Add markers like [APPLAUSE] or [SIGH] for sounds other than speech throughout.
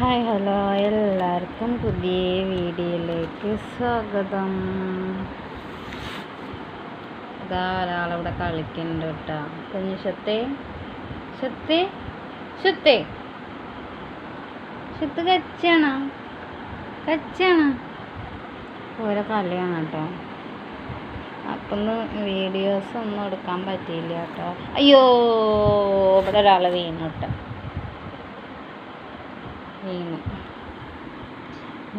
Hi hello. എല്ലാവർക്കും പുതിയ വീഡിയോയിലേക്ക് സ്വാഗതം. ഇതാ ഒരാളിവിടെ കളിക്കുന്നുണ്ട് കേട്ടോ. കുഞ്ഞു ശത്തേ ശത്തേ ശത്തേ ശത്ത് കച്ചാണോ കച്ചാണോ ഓരോ കളിയാണ് കേട്ടോ. അപ്പം ഒന്ന് വീഡിയോസ് ഒന്നും എടുക്കാൻ പറ്റിയില്ല കേട്ടോ. അയ്യോ ഇവിടെ ഒരാൾ വീണു കേട്ടോ. വീണു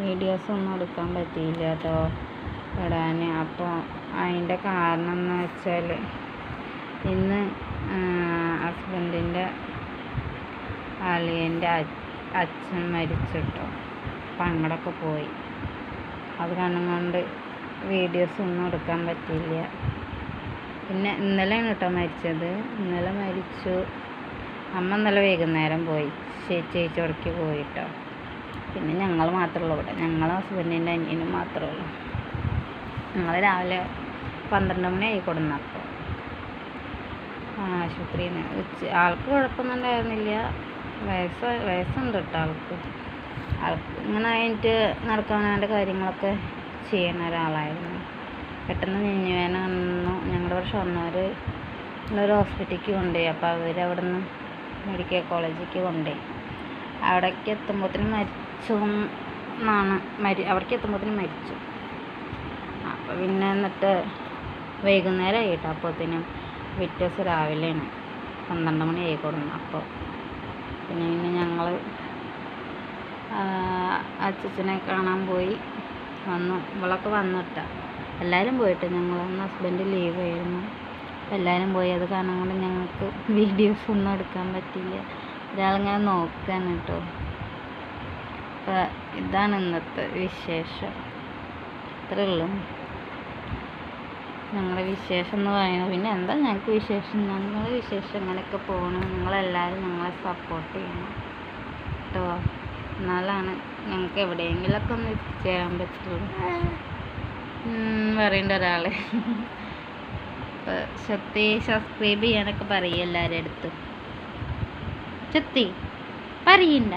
വീഡിയോസ് ഒന്നും എടുക്കാൻ പറ്റിയില്ല കേട്ടോ ഇടാൻ അപ്പോൾ അതിന്റെ കാരണം എന്ന് വെച്ചാൽ ഇന്ന് ഹസ്ബൻഡിന്റെ അളിയന്റെ അച്ഛൻ മരിച്ചിട്ടോ. അപ്പം അങ്ങോട്ടൊക്കെ പോയി. അത് കാരണം കൊണ്ട് വീഡിയോസ് ഒന്നും എടുക്കാൻ പറ്റിയില്ല. പിന്നെ ഇന്നലെയാണ് കേട്ടോ മരിച്ചത്. ഇന്നലെ മരിച്ചു. അമ്മ ഇന്നലെ വൈകുന്നേരം പോയി. ചേച്ചി ചേച്ചി ചേച്ചിയോടക്ക് പോയിട്ടോ. പിന്നെ ഞങ്ങൾ മാത്രമേ ഉള്ളൂ ഇവിടെ. ഞങ്ങൾ ഹസ്ബൻഡിന്റെ അനിയനും മാത്രമേ ഉള്ളൂ. ഞങ്ങൾ രാവിലെ പന്ത്രണ്ട് മണി ആയി കൊടുന്നപ്പോൾ ആശുപത്രിയിൽ നിന്ന് ഉച്ച ആൾക്ക് കുഴപ്പമൊന്നും ഉണ്ടായിരുന്നില്ല. വയസ്സ് വയസ്സുണ്ട് കേട്ടോ ആൾക്ക്. ആൾക്ക് ഇങ്ങനെ ആയിട്ട് നടക്കാനാന്റെ കാര്യങ്ങളൊക്കെ ചെയ്യുന്ന ഒരാളായിരുന്നു. പെട്ടെന്ന് നെഞ്ഞുവേന വന്നു. ഞങ്ങളുടെ വർഷം വന്നവർ ഒരു ഹോസ്പിറ്റലിലേക്ക് കൊണ്ടുപോയി. അപ്പോൾ അവർ അവിടെ നിന്ന് മെഡിക്കൽ കോളേജിലേക്ക് കൊണ്ടുപോയി. അവിടേക്ക് എത്തുമ്പോഴത്തേനും മരിച്ചു എന്നാണ് മരി അവിടേക്ക് എത്തുമ്പോഴത്തേനും മരിച്ചു. അപ്പോൾ പിന്നെ എന്നിട്ട് വൈകുന്നേരം ആയിട്ടോ അപ്പോഴത്തേനും പിറ്റേ രാവിലെയാണ്. പന്ത്രണ്ട് മണി ആയി കൊടുന്നു അപ്പോൾ പിന്നെ പിന്നെ ഞങ്ങൾ അച്ഛനെ കാണാൻ പോയി. വന്നു. ഇവളൊക്കെ വന്നിട്ട എല്ലാവരും പോയിട്ട് ഞങ്ങളൊന്ന് ഹസ്ബൻഡ് ലീവ് ആയിരുന്നു. എല്ലാവരും പോയി. അത് കാരണം കൊണ്ട് ഞങ്ങൾക്ക് [LAUGHS] വീഡിയോസ് ഒന്നും എടുക്കാൻ പറ്റിയില്ല. ഒരാളിങ്ങനെ നോക്കാൻ കേട്ടോ. അപ്പോൾ ഇതാണ് ഇന്നത്തെ വിശേഷം. അത്രേ ഉള്ളൂ. ഞങ്ങളുടെ വിശേഷം എന്ന് പറയുന്നത് പിന്നെ എന്താ ഞങ്ങൾക്ക് വിശേഷം? ഞങ്ങളുടെ വിശേഷം ഇങ്ങനെയൊക്കെ പോകണം. നിങ്ങളെല്ലാവരും ഞങ്ങളെ സപ്പോർട്ട് ചെയ്യണം കേട്ടോ. എന്നാലാണ് ഞങ്ങൾക്ക് എവിടെയെങ്കിലുമൊക്കെ ഒന്ന് എത്തിച്ചേരാൻ പറ്റുള്ളൂ. പറയേണ്ട ഒരാൾ [LAUGHS] അപ്പോൾ ശക്തി സബ്സ്ക്രൈബ് ചെയ്യാനൊക്കെ പറയും എല്ലാവരുടെ അടുത്തും ശക്തി പറയണ്ട.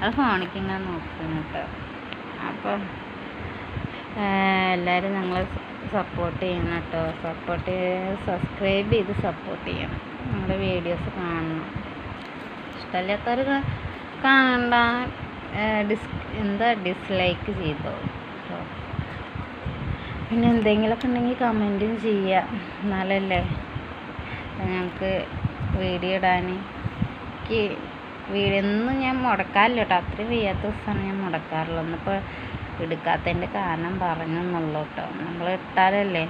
അത് ഫോണിക്ക് ഇങ്ങനെ നോക്കുന്നു കേട്ടോ. അപ്പം എല്ലാവരും ഞങ്ങളെ സപ്പോർട്ട് ചെയ്യണം കേട്ടോ. സപ്പോർട്ട് സബ്സ്ക്രൈബ് ചെയ്ത് സപ്പോർട്ട് ചെയ്യണം. നമ്മുടെ വീഡിയോസ് കാണണം. ഇഷ്ടമില്ലാത്തവർ കാണണ്ട. ഡിസ് എന്താ ഡിസ്ലൈക്ക് ചെയ്തോ. കേട്ടോ പിന്നെ എന്തെങ്കിലുമൊക്കെ ഉണ്ടെങ്കിൽ കമന്റും ചെയ്യുക. എന്നാലല്ലേ ഞങ്ങൾക്ക് വീഡിയോ ഇടാൻ. എനിക്ക് വീഡിയോ ഒന്നും ഞാൻ മുടക്കാറില്ല കേട്ടോ. അത്രയും വയ്യാത്ത ദിവസമാണ് ഞാൻ മുടക്കാറുള്ളത്. ഒന്നിപ്പോൾ എടുക്കാത്തതിന്റെ കാരണം പറഞ്ഞു എന്നുള്ളൂ കേട്ടോ. നമ്മൾ ഇട്ടാലല്ലേ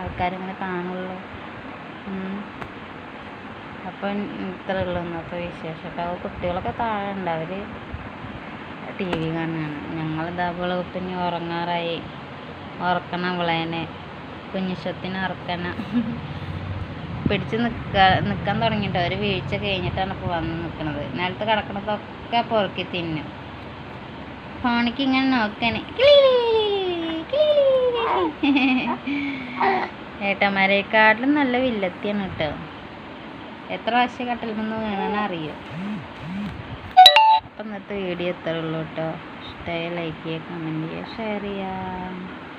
ആൾക്കാരിങ്ങനെ കാണുള്ളൂ. അപ്പം ഇത്ര ഉള്ളൂ ഇന്നത്തെ വിശേഷം കേട്ടോ. കുട്ടികളൊക്കെ താഴെ ഉണ്ട്. അവർ ടി വി കാണുകയാണ്. ഞങ്ങൾ ഇതാപോലെ പിന്നെ ഉറങ്ങാറായി. ഉറക്കണം വിളയനെ. കുഞ്ഞിഷത്തിന് ഉറക്കണം. പിടിച്ച് നിൽക്കുക നിൽക്കാൻ തുടങ്ങിയിട്ട് ഒരു വീഴ്ച കഴിഞ്ഞിട്ടാണ് ഇപ്പോൾ വന്ന് നിൽക്കുന്നത് നിലത്ത് കിടക്കണതൊക്കെ പൊറുക്കി തിന്നും. ഫോണിക്ക് ഇങ്ങനെ നോക്കണേ. ഏട്ടന്മാരെക്കാട്ടിലും നല്ല വില്ലത്തിയാണ് കേട്ടോ. എത്ര പ്രാവശ്യം നിന്ന് വീണെന്ന് അറിയോ? അപ്പം ഇന്നത്തെ വീഡിയോ എത്ര ഉള്ളൂ കേട്ടോ. ഇഷ്ടമായ ലൈക്ക് ചെയ്യുക കമന്റ് ചെയ്യുക ഷെയർ ചെയ്യുക.